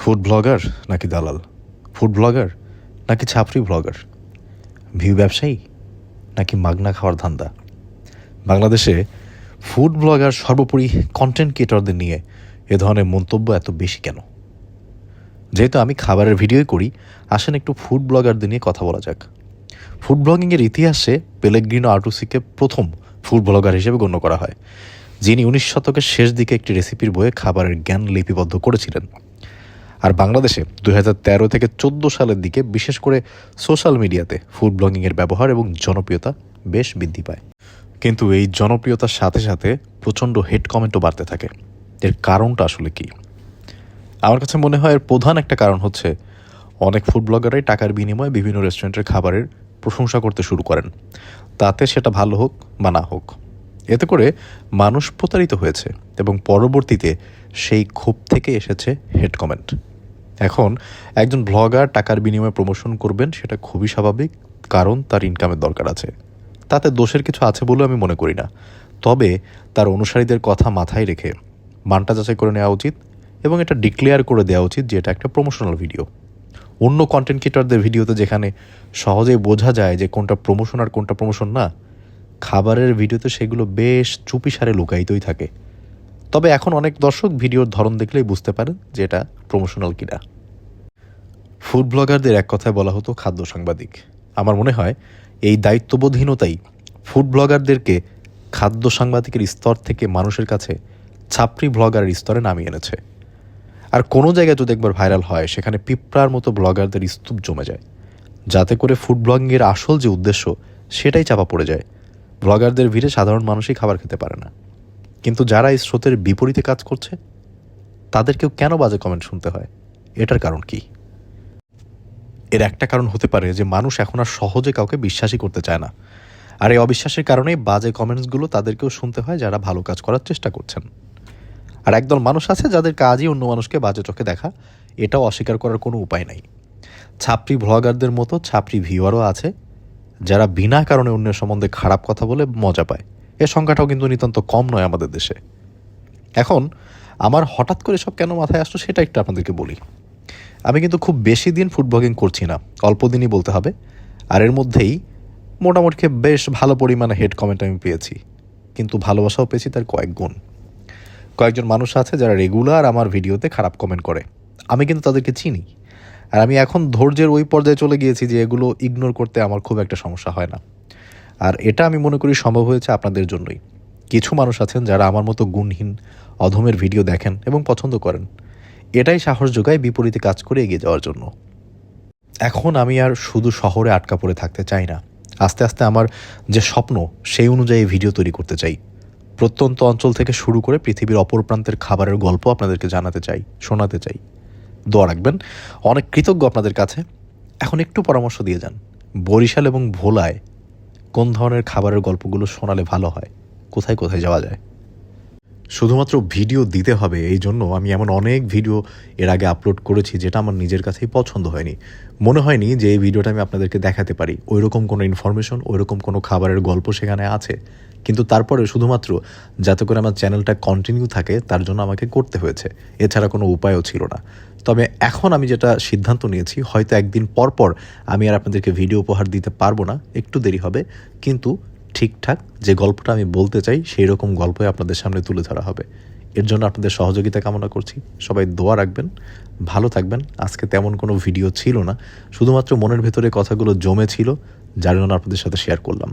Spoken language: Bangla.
ফুড ব্লগার নাকি দালাল? ফুড ব্লগার নাকি ছাপরি ব্লগার ভিউ ব্যবসায়ী নাকি মাগনা খাওয়ার ধান্দা? বাংলাদেশে ফুড ব্লগার সর্বোপরি কন্টেন্ট ক্রিয়েটরদের নিয়ে এ ধরনের মন্তব্য এত বেশি কেন? যেহেতু আমি খাবারের ভিডিওই করি, আসেন একটু ফুড ব্লগারদের নিয়ে কথা বলা যাক। ফুড ব্লগিংয়ের ইতিহাসে পেলেগ্রিনো আর্টুসিকে প্রথম ফুড ব্লগার হিসেবে গণ্য করা হয়, যিনি উনিশ শতকের শেষ দিকে একটি রেসিপির বইয়ে খাবারের জ্ঞান লিপিবদ্ধ করেছিলেন। আর বাংলাদেশে দুই থেকে চোদ্দ সালের দিকে বিশেষ করে সোশ্যাল মিডিয়াতে ফুড ব্লগিংয়ের ব্যবহার এবং জনপ্রিয়তা বেশ বৃদ্ধি পায়। কিন্তু এই জনপ্রিয়তার সাথে সাথে প্রচণ্ড হেড কমেন্টও বাড়তে থাকে। এর কারণটা আসলে কি? আমার কাছে মনে হয় এর প্রধান একটা কারণ হচ্ছে অনেক ফুড ব্লগাররাই টাকার বিনিময়ে বিভিন্ন রেস্টুরেন্টের খাবারের প্রশংসা করতে শুরু করেন। তাতে সেটা ভালো হোক বা না হোক। এতে করে মানুষ প্রতারিত হয়েছে এবং পরবর্তীতে সেই ক্ষোভ থেকে এসেছে হেড কমেন্ট। এখন একজন ব্লগার টাকার বিনিময়ে প্রমোশন করবেন সেটা খুবই স্বাভাবিক, কারণ তার ইনকামের দরকার আছে। তাতে দোষের কিছু আছে বলে আমি মনে করি না। তবে তার অনুসারীদের কথা মাথায় রেখে মানটা যাচাই করে নেওয়া উচিত এবং এটা ডিক্লেয়ার করে দেওয়া উচিত যে এটা একটা প্রমোশনাল ভিডিও অন্য কন্টেন্ট ক্রিয়েটরদের ভিডিওতে যেখানে সহজেই বোঝা যায় যে কোনটা প্রমোশন আর কোনটা প্রমোশন না, খাবারের ভিডিওতে সেগুলো বেশ চুপিসারে লুকায়িতই থাকে। তবে এখন অনেক দর্শক ভিডিওর ধরন দেখলেই বুঝতে পারেন যে এটা প্রমোশনাল কিনা। ফুড ব্লগারদের এক কথায় বলা হতো খাদ্য সাংবাদিক। আমার মনে হয় এই দায়িত্ববোধহীনতাই ফুড ব্লগারদেরকে খাদ্য সাংবাদিকের স্তর থেকে মানুষের কাছে ছাপরি ব্লগারের স্তরে নামিয়ে এনেছে। আর কোনো জায়গায় যদি একবার ভাইরাল হয়, সেখানে পিঁপড়ার মতো ব্লগারদের স্তূপ জমে যায়। যাতে করে ফুড ব্লগিংয়ের আসল যে উদ্দেশ্য, সেটাই চাপা পড়ে যায়। ব্লগারদের ভিড়ে সাধারণ মানুষই খাবার খেতে পারে না। কিন্তু যারা এই স্রোতের বিপরীতে কাজ করছে, তাদেরকেও কেন বাজে কমেন্ট শুনতে হয়? এটার কারণ কি? এর একটা কারণ হতে পারে যে মানুষ এখন আর সহজে কাউকে বিশ্বাসই করতে চায় না। আর এই অবিশ্বাসের কারণেই বাজে কমেন্টসগুলো তাদেরকেও শুনতে হয় যারা ভালো কাজ করার চেষ্টা করছেন। আর একদল মানুষ আছে যাদের কাজই অন্য মানুষকে বাজে চোখে দেখা, এটাও অস্বীকার করার কোনো উপায় নাই। ছাপরি ভ্লগারদের মতো ছাপরি ভিউয়ারও আছে, যারা বিনা কারণে অন্যের সম্বন্ধে খারাপ কথা বলে মজা পায়। এর সংখ্যাটাও কিন্তু নিতান্ত কম নয় আমাদের দেশে। এখন আমার হঠাৎ করে সব কেন মাথায় আসলো সেটা একটু আপনাদেরকে বলি। আমি কিন্তু খুব বেশি দিন ফুড ব্লগিং করছি না, অল্প দিনই বলতে হবে। আর এর মধ্যেই মোটামুটি বেশ ভালো পরিমাণে হেড কমেন্ট আমি পেয়েছি। কিন্তু ভালোবাসাও পেয়েছি তার কয়েক গুণ। কয়েকজন মানুষ আছে যারা রেগুলার আমার ভিডিওতে খারাপ কমেন্ট করে। আমি কিন্তু তাদেরকে চিনি। আর আমি এখন ধৈর্যের ওই পর্যায়ে চলে গিয়েছি যে এগুলো ইগনোর করতে আমার খুব একটা সমস্যা হয় না। আর এটা আমি মনে করি সম্ভব হয়েছে আপনাদের জন্যই। কিছু মানুষ আছেন যারা আমার মতো গুণহীন, অধমের ভিডিও দেখেন এবং পছন্দ করেন। এটাই সাহস যোগায় বিপরীতে কাজ করে এগিয়ে যাওয়ার জন্য। এখন আমি আর শুধু শহরে আটকা পড়ে থাকতে চাই না। আস্তে আস্তে আমার যে স্বপ্ন, সেই অনুযায়ী ভিডিও তৈরি করতে চাই। প্রত্যন্ত অঞ্চল থেকে শুরু করে পৃথিবীর অপর প্রান্তের খাবারের গল্প আপনাদেরকে জানাতে চাই, শোনাতে চাই। দোয়া রাখবেন, অনেক কৃতজ্ঞ আপনাদের কাছে। এখন একটু পরামর্শ দিয়ে যান। বরিশাল এবং ভোলায় কোন ধরনের খাবারের গল্পগুলো শোনালে ভালো হয়? কোথায় কোথায় যাওয়া যায়? শুধুমাত্র ভিডিও দিতে হবে, এই জন্য আমি এমন অনেক ভিডিও এর আগে আপলোড করেছি যেটা আমার নিজের কাছেই পছন্দ হয়নি। মনে হয়নি যে এই ভিডিওটা আমি আপনাদেরকে দেখাতে পারি। ওইরকম কোনো ইনফরমেশন ওইরকম কোনো খাবারের গল্প সেখানে আছে? কিন্তু তারপরে শুধুমাত্র যাতে করে আমার চ্যানেলটা কন্টিনিউ থাকে, তার জন্য আমাকে করতে হয়েছে। এছাড়া কোনো উপায়ও ছিল না। তবে এখন আমি যেটা সিদ্ধান্ত নিয়েছি, হয়তো একদিন পর পর আমি আর আপনাদেরকে ভিডিও উপহার দিতে পারব না, একটু দেরি হবে। কিন্তু ঠিকঠাক যে গল্পটা আমি বলতে চাই, সেই রকম গল্পই আপনাদের সামনে তুলে ধরা হবে। এর জন্য আপনাদের সহযোগিতা কামনা করছি। সবাই দোয়া রাখবেন, ভালো থাকবেন। আজকে তেমন কোনো ভিডিও ছিল না। শুধুমাত্র মনের ভেতরে কথাগুলো জমে ছিল যার জন্য আপনাদের সাথে শেয়ার করলাম।